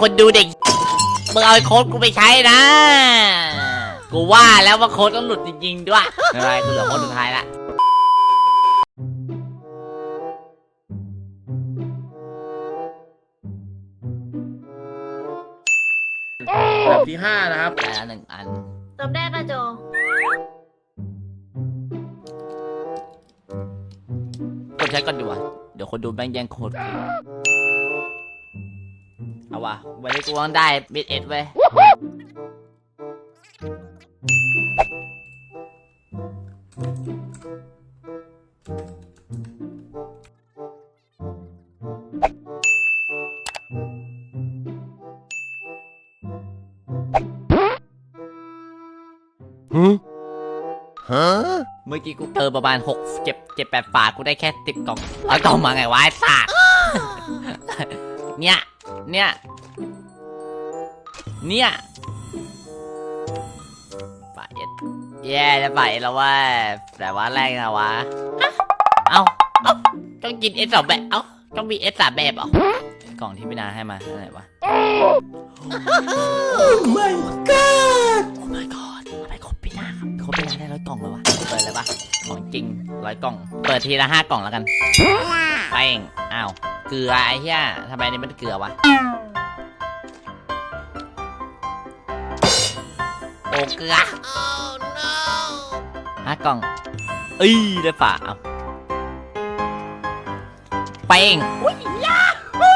คนดูเด็กมึงเอาไอ้โค้ดกูไปใช้นะ กูว่าแล้วว่าโค้ดต้องหลุดจริงๆด้วยไม่เป็นไรกูเหลือโค้ดสุดท้ายละแบบที่ห้านะครับได้ละหนึ่งอันเติมได้นะโจ กดใช้ก่อนดีกว่าเดี๋ยวคนดูแม่งแย่งโค้ดกู เอาวะวันนี้กูต้องได้มิดเอ็ดเว้ยเมื่อกี้กูเติมประมาณหกเจ็บเจ็บแปดฝากูได้แค่สิบกล่องเอากล่องมาไงวะไอ้สัตว์เนี่ย เนี่ย เนี่ยฝาเอ็ดแย่จะฝาเอ็ดแล้วว่า แต่ว่าแรกนะวะฮะเอาเอาต้องกินเอสสองแบบเอาต้องมีเอสสามแบบเหรอกล่องที่พี่นาให้มาอะไรวะ Oh my god โอ้ my god ทำไมครบพี่นาครับครบพี่นาได้ร้อยกล่องเลยวะเปิดเลยปะของจริงร้อยกล่อง เปิดทีละห้ากล่องแล้วกัน ไปเองอ้าว เกลือไอ้เหี้ยทำไมนี่มันเกลือวะ โอ้เกลือห้ากล่องเอ้ยได้ฝาเอาไปเองอุ้ยยาฮู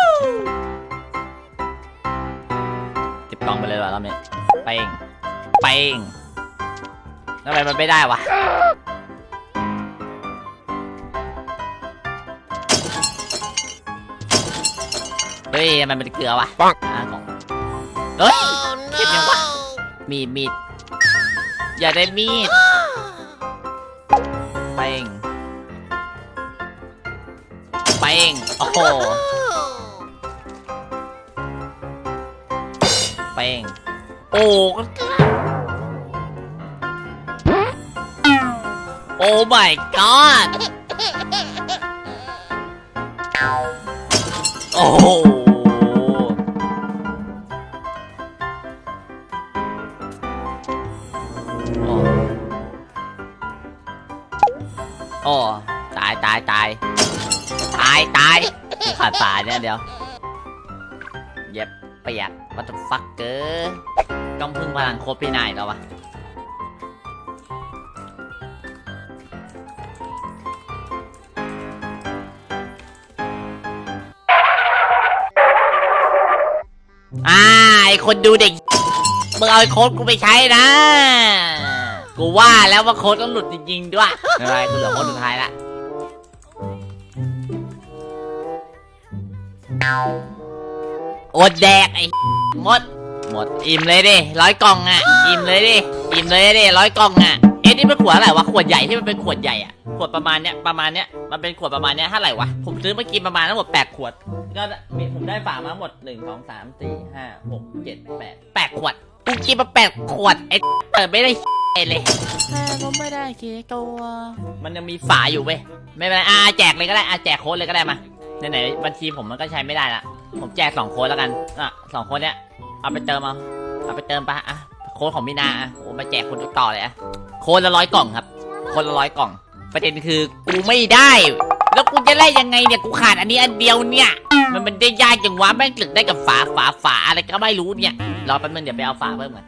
ติดกล่องไปเลยว่ะรอบนี้ไปเองไปเองทำไมมันไม่ได้วะ ฮ้ยทำไมมันเกลือวะปังอ่ากล่องเฮ้ย เก็บยังวะ มีดมีดอย่าได้มีดเป้งเป้งโอ้โหเป้งโอ้ก็เกลือโอ้ my god โอ้ กูขาดตายเนี่ยเดี๋ยว เย็บเปียกวัตฟักเกอร์ต้องพึ่งพลังโคตรพี่นายแล้ววะอ่าไอคนดูเด็กมึงเอาไอโค้ดกูไปใช้นะ กูว่าแล้วว่าโค้ดต้องหลุดจริงๆด้วยไม่เป็นไรกูเหลือโค้ดสุดท้ายละ อดแดกไอ้หมด หมดอิ่มเลยดิร้อยกล่องอะ อิ่มเลยดิอิ่มเลยดิร้อยกล่องอะเอ๊ะนี่เป็นขวดอะไรวะขวดใหญ่ที่มันเป็นขวดใหญ่อะขวดประมาณเนี้ยประมาณเนี้ยมันเป็นขวดประมาณเนี้ยเท่าไหร่วะผมซื้อมากินประมาณทั้งหมดแปดขวดก็มีผมได้ฝามาทั้งหมดหนึ่งสองสามสี่ห้าหกเจ็ดแปดแปดขวดกูกินมาแปดขวดไอ้เปิดไม่ได้เลยผมไม่ได้เคีตัว มันยังมีฝาอยู่เว้ยไม่เป็นไรอะแจกเลยก็ได้อะแจกโค้ดเลยก็ได้มา ไหนๆบัญชีผมมันก็ใช้ไม่ได้ละ ผมแจกสองโค้ดแล้วกัน อะสองโค้ดเนี้ยเอาไปเติมเอา เอาไปเติมปะอะ โค้ดของมินาอะโอ้มาแจกคนต่อเลยอะ โค้ดละร้อยกล่องครับโค้ดละร้อยกล่อง ประเด็นคือกูไม่ได้ แล้วกูจะไล่ยังไงเนี่ย กูขาดอันนี้อันเดียวเนี่ย มันมันได้ยากจังวะแม่งกลึกได้กับฝาฝาฝาอะไรก็ไม่รู้เนี่ย รอแป๊บนึงเดี๋ยวไปเอาฝาเพิ่มก่อน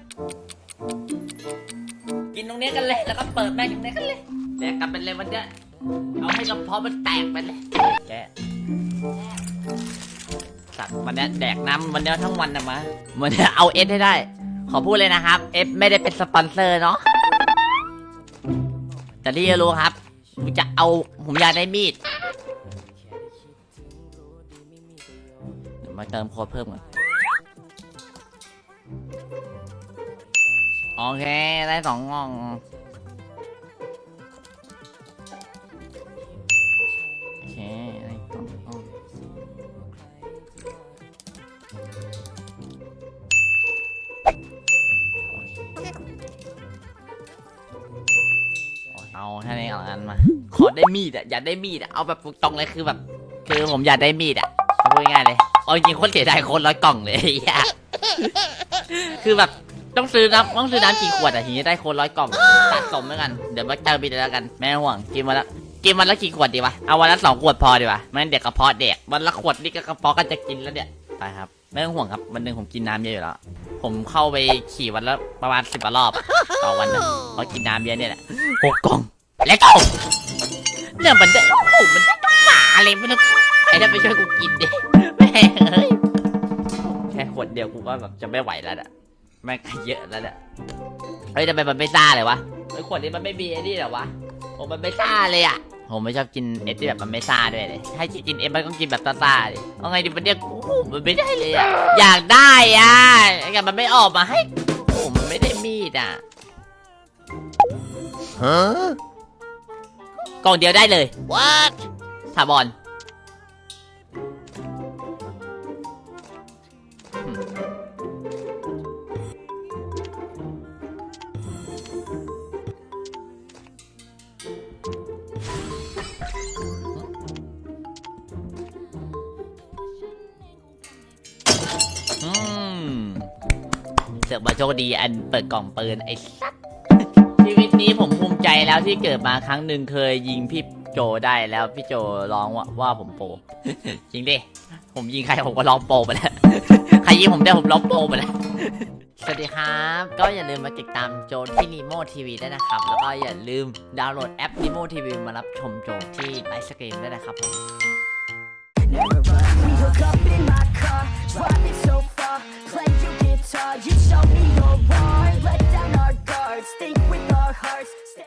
กินตรงนี้กันเลย แล้วก็เปิดแม่งตรงนี้กันเลยแดกกลับไปเลยวันเนี้ย เอาให้กระเพาะมันแตกไปเลยแกสัตว์วันนี้แดกน้ำวันนี้ทั้งวันนะมะวันนี้เอาเอสให้ได้ ขอพูดเลยนะครับ เอฟไม่ได้เป็นสปอนเซอร์เนาะแต่ที่จะรู้ครับผมจะเอาผมอยากได้มีดเดี๋ยวมาเติมโค้ดเพิ่มก่อนโอเค ได้สองกล่อง นี้นมา ขอได้มีดอะอยากได้มีดอะเอาแบบตรงเลยคือแบบ คือผมอยากได้มีดอะเอาพูดง่ายเลยเอาจริงๆโคนเสียดายโคนร้อยกล่องเลยไอ้เหี้ยคือแบบต้องซื้อน้ำต้องซื้อน้ำกี่ขวดอะถึงจะได้โคนร้อยกล่องสะสมแล้วกันเดี๋ยวมาเจอไปแล้วกันแม่ห่วงกินมาแล้วกินวันละกี่ขวดดีวะ เอาวันละสองขวดพอดีวะไม่งั้นเด็กกระเพาะเด็กวันละขวดนี่ก็กระเพาะก็จะกินแล้วเนี่ย ไปครับ ไม่ต้องห่วงครับ วันหนึ่งผมกินน้ำเยอะอยู่แล้ว ผมเข้าไปขี่วันละประมาณสิบรอบ ต่อวันนะเพราะกินน้ำเยอะเนี่ยแหละหกกล่อง แล้วก็เนี่ยมันได้โอ้โหมันได้หมาอะไรไม่ต้องไอ้นั่นไปช่วยกูกินดิแม่งเอ้ยแค่ขวดเดียวกูก็แบบจะไม่ไหวแล้วอะแม่งเยอะแล้วเนี่ยเฮ้ยทำไมมันไม่ซ่าเลยวะไอ้ขวดนี้มันไม่มีไอ้นี่เหรอวะผมมันไม่ซ่าเลยอะผมไม่ชอบกินเอสที่แบบมันไม่ซ่าด้วยเลยให้กินเอสมันต้องกินแบบซ่าๆดิเอาไงดิมันเนี่ยกูมันไม่ได้เลยอะอยากได้อะแต่มันไม่ออกมาให้ผมมันไม่ได้มีดอะ กล่องเดียวได้เลย What ถาบอลอืมเสือกมาโชคดีอันเปิดกล่องปืนไอ้สัสชีวิต นี้ผมภูมิใจแล้วที่เกิดมาครั้งหนึ่งเคยยิงพี่โจได้แล้วพี่โจร้องว่าว่าผมโป จริงดิ ผมยิงใครผมก็ร้องโปไปแล้ว ใครยิงผมได้ผมร้องโปไปแล้ว สวัสดีครับ ก็อย่าลืมมาติดตามโจที่ Nemo TV ด้วยนะครับ แล้วก็อย่าลืมดาวน์โหลดแอป Nemo TV มารับชมโจที่ไลฟ์สตรีมด้วยนะครับผม We hook up in my car, driving so far. Play your guitar, you show me your heart. Let down Stink think with our hearts.